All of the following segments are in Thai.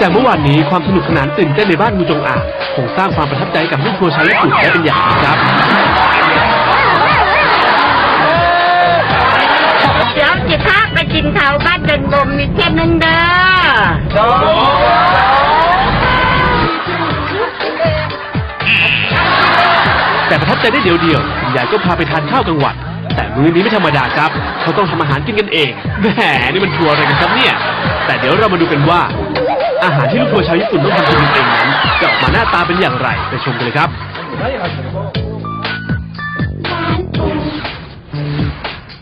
จากเมื่อวานนี้ความสนุกสนานตื่นเต้นในบ้านงูจงอางคงสร้างความประทับใจกับลูกครัวชาวญี่ปุ่นได้เป็นอย่างดีครับเดี๋ยวจิพาไปกินข้าวบ้านเดินบมมีเที่ยนึงเด้อแต่ประทับใจได้เดียวเดียวคุณยายก็พาไปทานข้าวกลางวันแต่มื้อนี้ไม่ธรรมดาครับ เขาต้องทำอาหารกินกันเองแหมนี่มันทัวร์อะไรกันครับเนี่ย แต่เดี๋ยวเรามาดูกันว่า อาหารที่ลูกทัวร์ชาวญี่ปุ่นต้องทำกินเองนั้นจะออกมาหน้าตาเป็นอย่างไรไปชมกันเลยครับ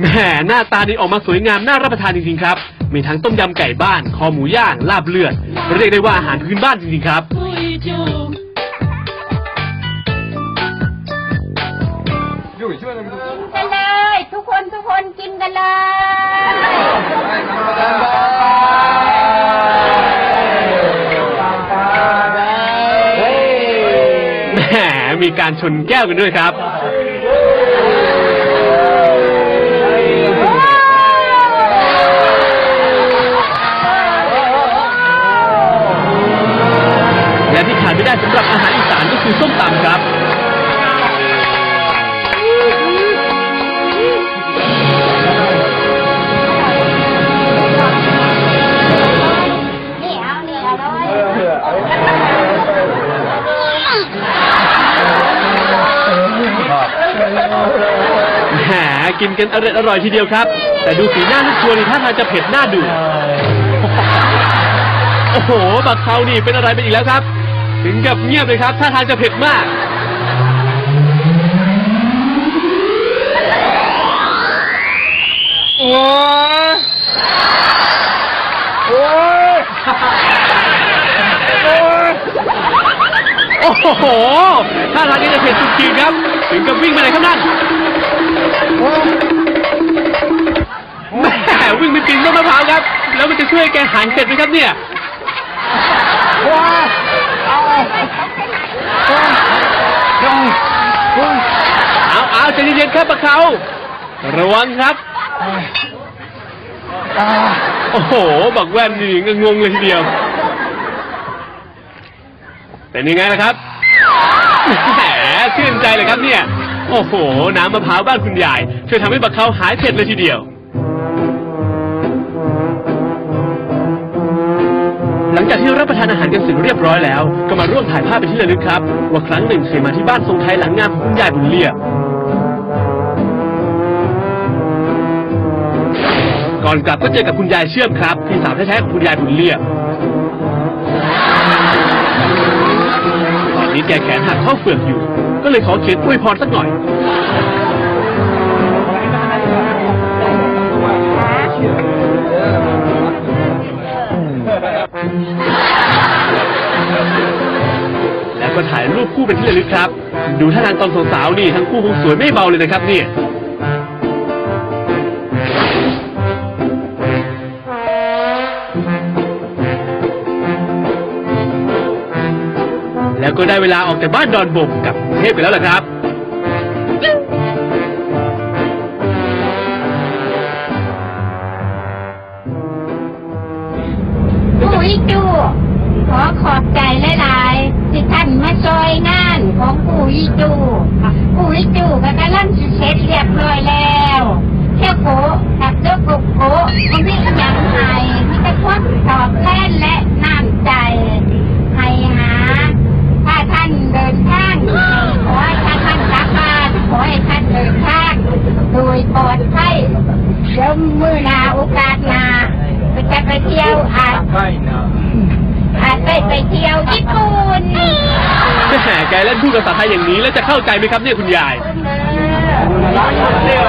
แหมหน้าตานี่ออกมาสวยงามน่ารับประทานจริงๆครับ มีทั้งต้มยำไก่บ้าน คอหมูย่าง ลาบเลือด เรียกได้ว่าอาหารพื้นบ้านจริงๆครับกันเลยทุกคนทุกคนกินกันเลย การชนแก้วกันด้วยครับ กินกันอร่อยอร่อยทีเดียวครับ แต่ดูสีหน้าลูกครัวนี่ท่าทางจะเผ็ดหน้าดูโอ้โหบักเขานี่เป็นอะไรไปอีกแล้วครับ ถึงกับเงียบเลยครับท่าทางจะเผ็ดมากโอ้ยโอ้ยโอ้ยโอ้โหท่าทางนี้จะเผ็ดสุดขีดครับ ถึงกับวิ่งไปไหนครับนั่น แม่วิ่งไปปีนต้นมะพร้าวครับ แล้วมันจะช่วยแกหายเผ็ดไหมครับเนี่ยว้าเอาเอาเอาเอาเอาเอาใจเย็นๆครับบักเขาระวังครับอ่าโอ้โห บักแว่นนี่งงเลยทีเดียว เป็นยังไงล่ะครับ แหมชื่นใจเลยครับเนี่ย โอ้โห น้ำมะพร้าวบ้านคุณยายช่วยทำให้บักเขาหายเผ็ดเลยทีเดียว หลังจากที่รับประทานอาหารกันเสร็จเรียบร้อยแล้ว ก็มาร่วมถ่ายภาพเป็นที่ระลึกครับ ว่าครั้งหนึ่งเคยมาที่บ้านทรงไทยหลังงามของคุณยายบุญเรียบ ก่อนกลับก็เจอกับคุณยายเชื่อมครับพี่สาวแท้ๆของคุณยายบุญเรียบตอนนี้แกแขนหักเข้าเฟือกอยู่ ก็เลยขอเขียนอวยพรสักหน่อย แล้วก็ถ่ายรูปคู่เป็นที่ระลึกครับ ดูท่าทางตอนสาวๆนี่ทั้งคู่คงสวยไม่เบาเลยนะครับเนี่ย ก็ได้เวลาออกจากบ้านดอนบกกับเทพกันแล้วล่ะครับปุ๋ยจูขอขอบใจหลายๆที่ท่านมาซอยงานของปุ๋ยจูปุ๋ยจูก็กำลังสิเสร็จเรียบร้อยแล้วเจ้าโกกับเจ้ากุกโกมันมีอย่างไห้มีแต่ความตอบแทนและน้ำใจให้หา ถ้าท่านเดินทางขอให้ท่านท่านกลับบ้านขอให้ท่านเดินทาง โดยปลอดภัยเดี๋ยวมือหนาโอกาสหนาก็จะไปเที่ยวอาจไม่นะอาจได้ไปเที่ยวญี่ปุ่นแหมแกเล่นพูดภาษาไทยอย่างนี้แล้วจะเข้าใจไหมครับเนี่ยคุณยายเดี๋ยว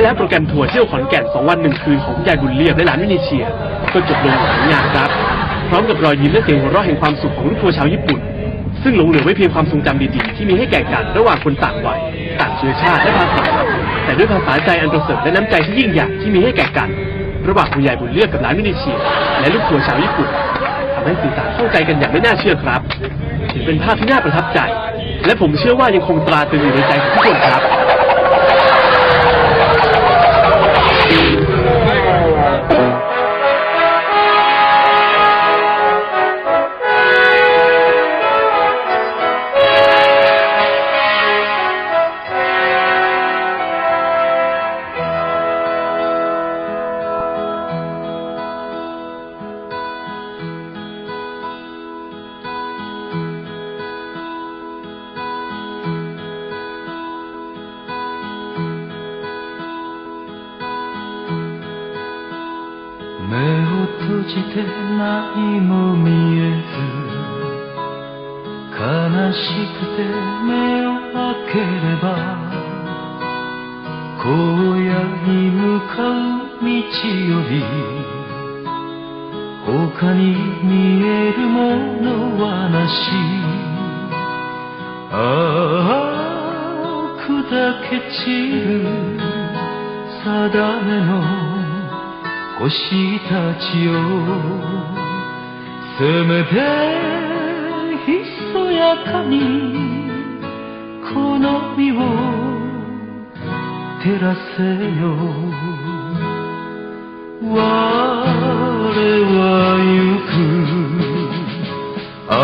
และแล้วโปรแกรมทัวร์เที่ยวขอนแก่น2วัน1คืนของคุณยายบุญเรียบและหลานวินิเชีย ก็จบลงอย่างสวยงามครับ พร้อมกับรอยยิ้มและเสียงหัวเราะแห่งความสุขของลูกทัวร์ชาวญี่ปุ่น ซึ่งหลงเหลือไว้เพียงความทรงจำดีๆ ที่มีให้แก่กันระหว่างคนต่างวัยต่างเชื้อชาติและภาษา แต่ด้วยภาษาใจอันประเสริฐและน้ำใจที่ยิ่งใหญ่ที่มีให้แก่กัน ระหว่างคุณยายบุญเลือกกับหลานวินิเชีย และลูกทัวร์ชาวญี่ปุ่นทำให้สื่อสารเข้าใจกันอย่างไม่น่าเชื่อครับถือเป็นภาพที่น่าประทับใจ และผมเชื่อว่ายังคงตราตรึงอยู่ในใจของทุกคนครับ 荒野に向かう道より他に見えるものはなし。ああ砕け散る定めの星たちよせめてひそやかにこの身を照らせよ。我は行く。青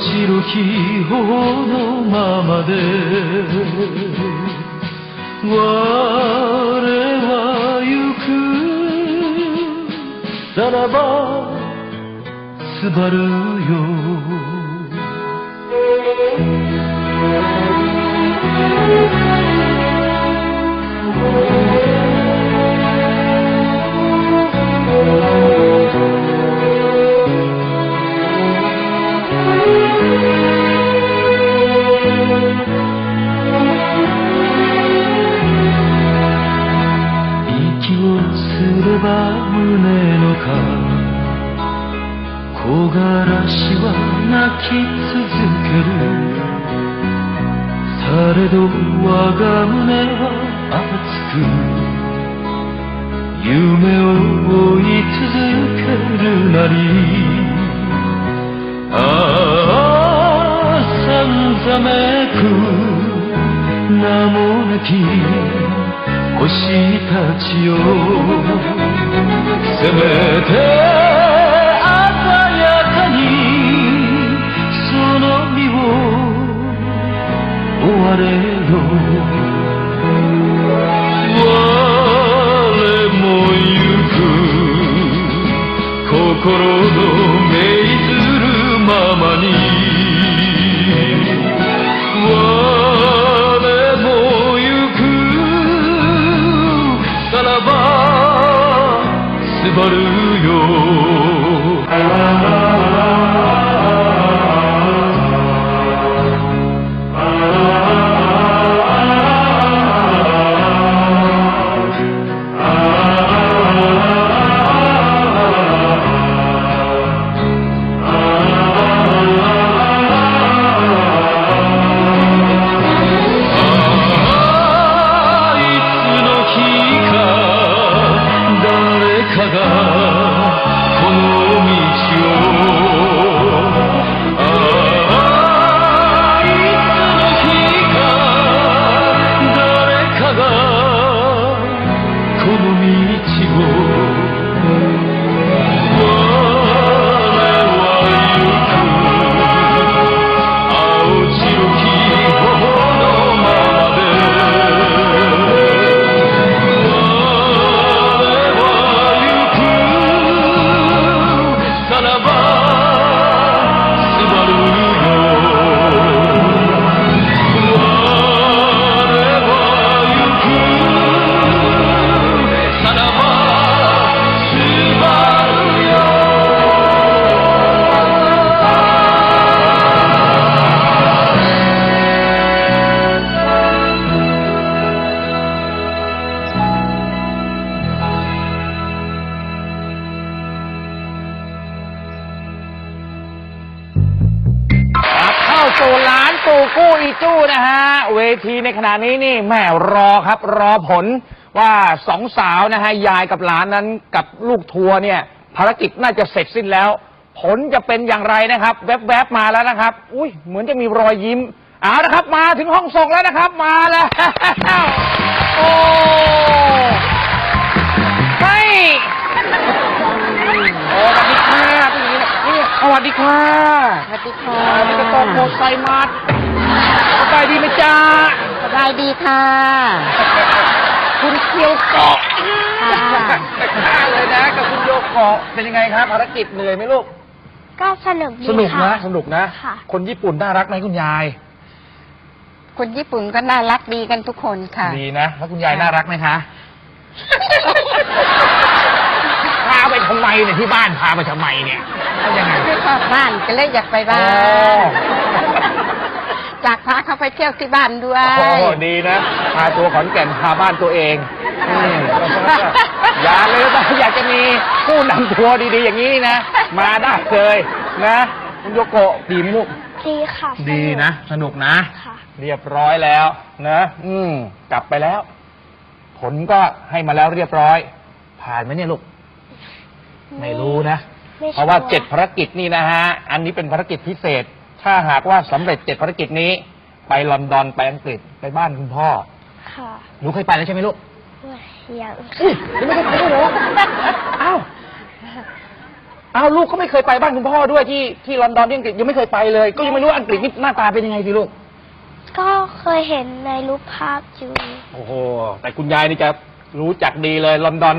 白き頬のままで。我は行く。さらばすばるよ。木枯らしは泣き続けるされど我が胸は熱く夢を追い続けるなり。ああさんざめく名もなき星たちよせめてれよ我も行く。心の命ずるままに。我も行く。さらばすばるよ。 นขณะนี้นี่แม่รอครับ รอผลว่าสองสาวนะฮะยายกับหลานนั้นกับลูกทัวร์เนี่ย ภารกิจน่าจะเสร็จสิ้นแล้ว ผลจะเป็นอย่างไรนะครับ แวบๆมาแล้วนะครับ อุ้ยเหมือนจะมีรอยยิ้มเอาละครับมาถึงห้องส่งแล้วนะครับ มาแล้วโอ้ไม่โอ้สวัสดีค่ะผู้หญิงนี่สวัสดีค่ะสวัสดีค่ะอ่านี่ก็ต้องโมไซมัสสบายดีไหมจ๊ะ สบายดีค่ะ คุณเคียวเกาะค่ะแต่ข้าเลยนะ กับคุณโยเกาะเป็นยังไงครับภารกิจเหนื่อยไหมลูก ก็สนุกดีสนุกค่ะนะ สนุกนะค่ะคนญี่ปุ่นน่ารักไหมคุณยาย คนญี่ปุ่นก็น่ารักดีกันทุกคนค่ะ ดีนะ แล้วคุณยายน่ารักไหมคะพาไปทำไมเนี่ยที่บ้านพาไปทำไมเนี่ยเอายังไงไม่ชอบบ้านก็เลยอยากไปบ้าอ๋น อจากพาเขาไปเที่ยวที่บ้านด้วย โอ้ดีนะพาตัวขอนแก่นพาบ้านตัวเองอืมอย่าเลยนะอยากจะมีผู้นำทัวร์ดีๆอย่างนี้นะ มาได้เลยนะคุณโยโกะดีไหมลูกดีค่ะสกดีนะ สนุกนะ ค่ะ เรียบร้อยแล้วนะ อืม กลับไปแล้ว ผลก็ให้มาแล้วเรียบร้อย ผ่านไหมเนี่ยลูก ไม่รู้นะ ไม่เพราะว่าชัเจ็ดภารกิจนี่นะฮะ อันนี้เป็นภารกิจพิเศษ ถ้าหากว่าสำเร็จเจ็ดภารกิจนี้ ไปลอนดอนไปอังกฤษไปบ้านคุณพ่อ ค่ะหนูเคยไปแล้วใช่ไหมลูกยังอุ้ยยังไม่เคยไปด้วยเหรออ้าวอ้าวลูกก็ไม่เคยไปบ้านคุณพ่อด้วยที่ที่ลอนดอนที่อังกฤษยังไม่เคยไปเลย ก็ยังไม่รู้ว่าอังกฤษนี่หน้าตาเป็นยังไงสิลูก ก็เคยเห็นในรูปภาพอยู่ โอ้โห แต่คุณยายนี่จะรู้จักดีเลยลอนดอน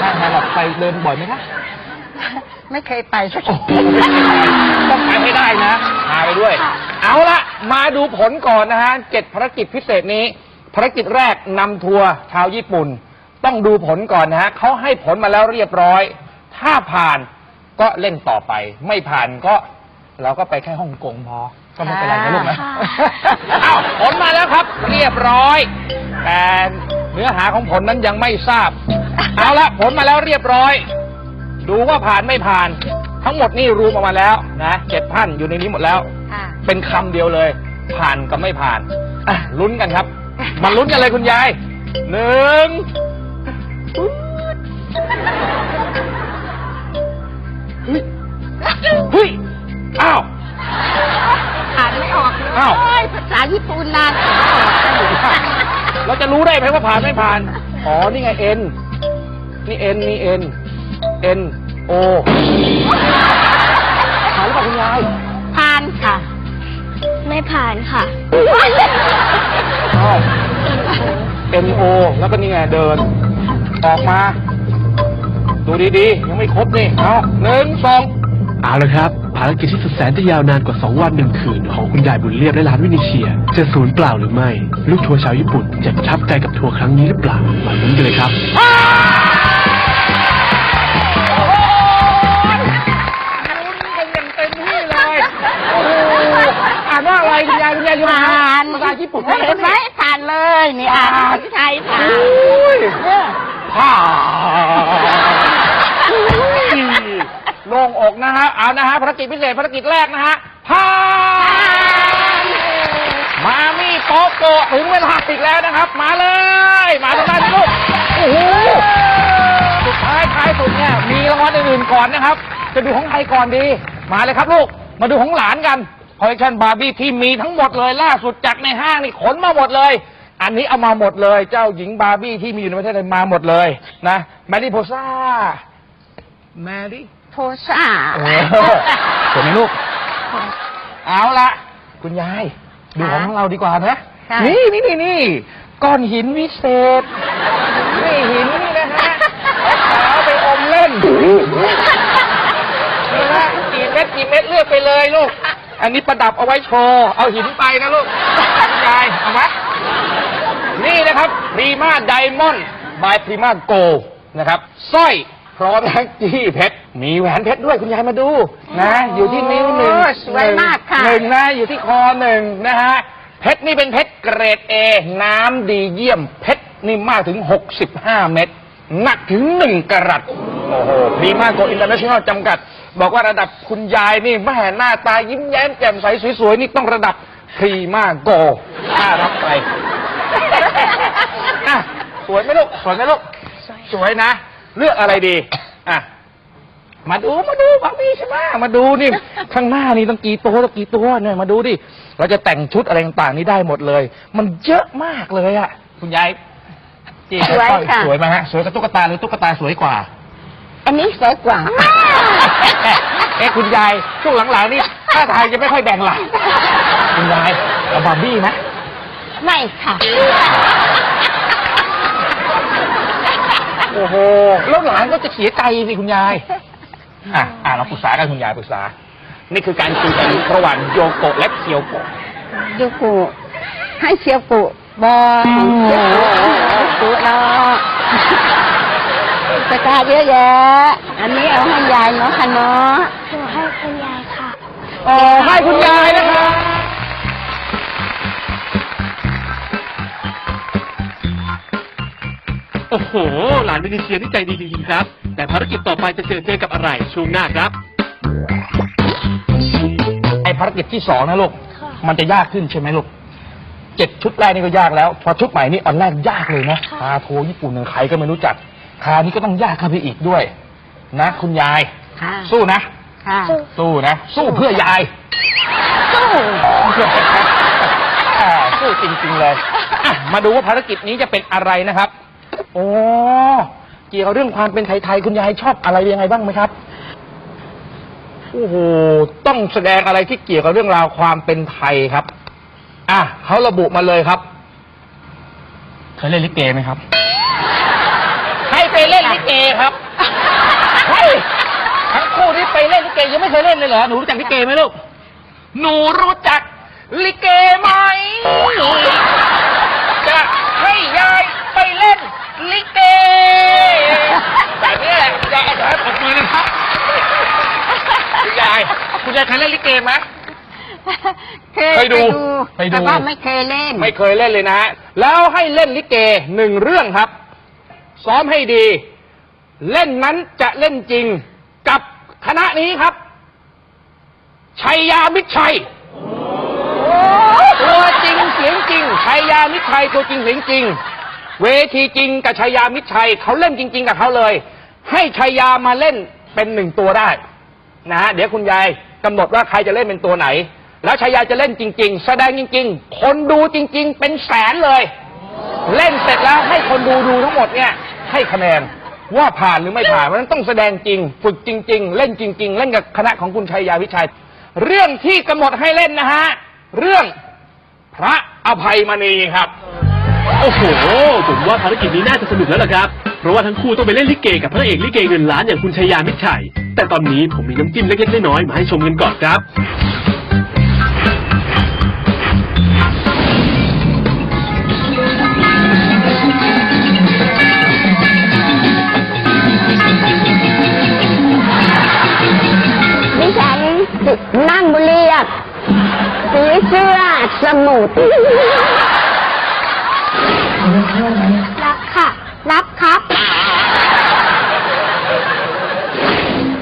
ถ้าหากไปเดินบ่อยไหมคะ ไม่เคยไปสักโอ้ทีโหต้องไปให้ได้นะพาไปด้วย เอาละมาดูผลก่อนนะฮะเจ็ดภารกิจพิเศษนี้ภารกิจแรกนำทัวร์ชาวญี่ปุ่น ต้องดูผลก่อนนะฮะเขาให้ผลมาแล้วเรียบร้อย ถ้าผ่านก็เล่นต่อไป ไม่ผ่านก็เราก็ไปแค่ฮ่องกงพอ ก็ไม่เป็นไรนะลูกนะค่ะเอาผลมาแล้วครับ เรียบร้อย แต่เนื้อหาของผลนั้นยังไม่ทราบ เอาละผลมาแล้วเรียบร้อย ดูว่าผ่านไม่ผ่าน ทั้งหมดนี่รวมออกมาแล้วนะเจ็ดท่านอยู่ในนี้หมดแล้ว ค่ะ เป็นคำเดียวเลย ผ่านกับไม่ผ่านอะลุ้นกันครับ มาลุ้นกันเลยคุณยายหนึ่งเฮ้ยเฮ้ยอ้าว อ่านไม่ออกเลยอ้าวโอ้ยภาษาญี่ปุ่นนานอ่านไม่ออกกันอยู่เราจะรู้ได้ไหมว่าผ่านไม่ผ่าน อ๋อ นี่ไงเอ็น นี่เอ็นนี่เอ็น เอ็นโอผ่านหรือเปล่าคุณยายผ่านค่ะ ไม่ผ่านค่ะ อ้าว N O แล้วก็นี่ไงเดิน ออกมา ดูดีๆ ยังไม่ครบนี่ เอาหนึ่งสอง เอาละครับ ภารกิจที่สุดแสนจะยาวนานกว่า 2 วันหนึ่งคืน ของคุณยายบุญเรียบและร้านวินิเชีย จะสูญเปล่าหรือไม่ ลูกทัวร์ชาวญี่ปุ่นจะประทับใจกับทัวร์ครั้งนี้หรือเปล่ามาลุ้นกันเลยครับลุ้ อ่านว่าอะไรคุณยายคุณยายอยู่ไหนผ่านภาษาญี่ปุ่นเห็นไหมผ่านเลยนี่อ่านภาษาไทยผ่านโอ้ยผ่านโล่งอกนะฮะเอานะฮะภารกิจพิเศษภารกิจแรกนะฮะผ่านมามี่โป๊ะโกะถึงเวลาอีกแล้วนะครับ มาเลย มาทางด้านนี้ลูกโอ้โหสุดท้ายท้ายสุดเนี่ยมีรางวัลอื่นๆก่อนนะครับ จะดูของใครก่อนดี มาเลยครับลูกมาดูของหลานกัน คอลเลคชันบาร์บี้ที่มีทั้งหมดเลยล่าสุดจากในห้างนี่ขนมาหมดเลย อันนี้เอามาหมดเลย เจ้าหญิงบาร์บี้ที่มีอยู่ในประเทศไทยมาหมดเลยนะแมรี่โพซ่าแมรี่โทซ่าเออเห็นไหมลูก เอาละคุณยาย ดูของเราดีกว่านะ ค่ะนี่นี่นี่นี่ก้อนหินวิเศษ นี่หินนี่นะฮะเอาไปอมเล่นนะฮะกี่เม็ดกี่เม็ดเลือกไปเลยลูก อันนี้ประดับเอาไว้โชว์เอาหินไปนะลูกคุณยายเอาไหมนี่นะครับพรีมาไดมอนด์บายพรีมาโกนะครับสร้อยพร้อมทั้งจี้เพชรมีแหวนเพชรด้วยคุณยายมาดูนะ อยู่ที่นิ้วหนึ่งโอ้สวยมากค่ะ หนึ่งนะอยู่ที่คอหนึ่งนะฮะเพชรนี่เป็นเพชรเกรดเอน้ำดีเยี่ยมเพชรนี่มากถึง 65 เม็ดหนักถึง 1กรัตโอ้โหพรีมาโกอินเตอร์เนชั่นแนลจำกัด บอกว่าระดับคุณยายนี่แม่หน้าตายิ้มแย้มแจ่มใสสวยๆนี่ต้องระดับพรีมาโกค่ารับไปอะสวยไหมลูกสวยไหมลูกสวยนะ เลือกอะไรดีอะมาดูมาดูบาร์บี้ใช่ไหมมาดูนี่ ข้างหน้านี่ต้องกี่ตัวต้องกี่ตัวเนี่ยมาดูดิเราจะแต่งชุดอะไรต่างๆนี่ได้หมดเลย มันเยอะมากเลยอะคุณยายจีสวยค่ะ สวยไหมฮะสวยกับตุ๊กตาหรือตุ๊กตาสวยกว่า อันนี้สวยกว่า เอ๊ะคุณยายช่วงหลังๆนี่ท่าทางจะไม่ค่อยแบ่งหลังคุณยายเอาบาร์บี้ไหมไม่ค่ะ โอ้โหแล้วหลานก็จะเสียใจสิคุณยายอะอะเราปรึกษากันคุณยายปรึกษา นี่คือการคุยกันระหว่างโยโกะและเคียวโกะยูกุให้เชียวกุบอเชียวกุเนาะ สกาเยอะแยะ อันนี้เอาให้ยายเนาะค่ะเนาะหนูให้คุณยายค่ะ โอ้ให้คุณยายนะครับโอ้โห หลานวินิเชียนี่ใจดีจริงๆครับ แต่ภารกิจต่อไปจะเจอเจอกับอะไรช่วงหน้าครับ ไอภารกิจที่สองนะลูก ค่ะ มันจะยากขึ้นใช่ไหมลูกเจ็ดชุดแรกนี่ก็ยากแล้ว พอชุดใหม่นี่อันแรกยากเลยนะค่ะคาโทญี่ปุ่นหนึ่งใครก็ไม่รู้จัก คราวนี้ก็ต้องยากเข้าไปอีกด้วย นะคุณยาย ค่ะ สู้นะ ค่ะ สู้ สู้นะ สู้เพื่อยายสู้อ่าสู้จริงๆเลยอะมาดูว่าภารกิจนี้จะเป็นอะไรนะครับ โอ้เกี่ยวกับเรื่องความเป็นไทยๆคุณยายชอบอะไรยังไงบ้างไหมครับ โอ้โห ต้องแสดงอะไรที่เกี่ยวกับเรื่องราวความเป็นไทยครับ อะเขาระบุมาเลยครับ เคยเล่นลิเกไหมครับใคร ไปเล่นลิเกครับเฮ้ยทั้งคู่ที่ไปเล่นลิเกยังไม่เคยเล่นเลยเหรอ หนูรู้จักลิเกไหมลูก หนูรู้จักลิเกไหม จะให้ยายไปเล่นลิเกแบบนี้แหละยายอาจารย์ขอบมือนะครับคุณยายคุณยายเคยเล่นลิเกไหม เคยดูไปดู แต่ว่าไม่เคยเล่น ไม่เคยเล่นเลยนะฮะแล้วให้เล่นลิเกหนึ่งเรื่องครับ ซ้อมให้ดี เล่นนั้นจะเล่นจริงกับคณะนี้ครับ ชัยยามิชัยตัวจริงเสียงจริง ชัยยามิชัยตัวจริงเสียงจริง เวทีจริงกับชัยยามิชัยเขาเล่นจริง ๆ กับเขาเลย ให้ชัยยามาเล่นเป็นหนึ่งตัวได้นะฮะเดี๋ยวคุณยายกำหนดว่าใครจะเล่นเป็นตัวไหน แล้วชัยยาจะเล่นจริง ๆ แสดงจริง ๆ คนดูจริง ๆ เป็นแสนเลย เล่นเสร็จแล้วให้คนดูดูทั้งหมดเนี่ย ให้คะแนนว่าผ่านหรือไม่ผ่านเพราะฉะนั้นต้องแสดงจริง ฝึกจริง ๆ เล่นจริง ๆ เล่นกับคณะของคุณชัยยาวิชัย เรื่องที่กำหนดให้เล่นนะฮะ เรื่องพระอภัยมณีครับ โอ้โห ผมว่าภารกิจนี้น่าจะสนุกแล้วล่ะครับ เพราะว่าทั้งคู่ต้องไปเล่นลิเกกับพระเอกลิเกเงินล้านอย่างคุณชายามิตรชัย แต่ตอนนี้ผมมีน้ำจิ้มเล็กๆน้อยๆมาให้ชมกันก่อนครับ เสื้อสมุดรับค่ะ รับครับ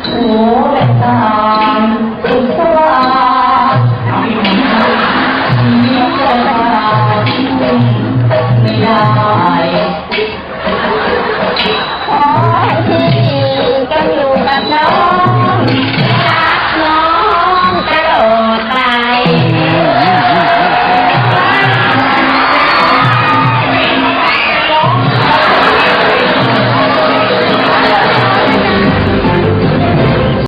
โอ้แต่ตาติดตาไม่ได้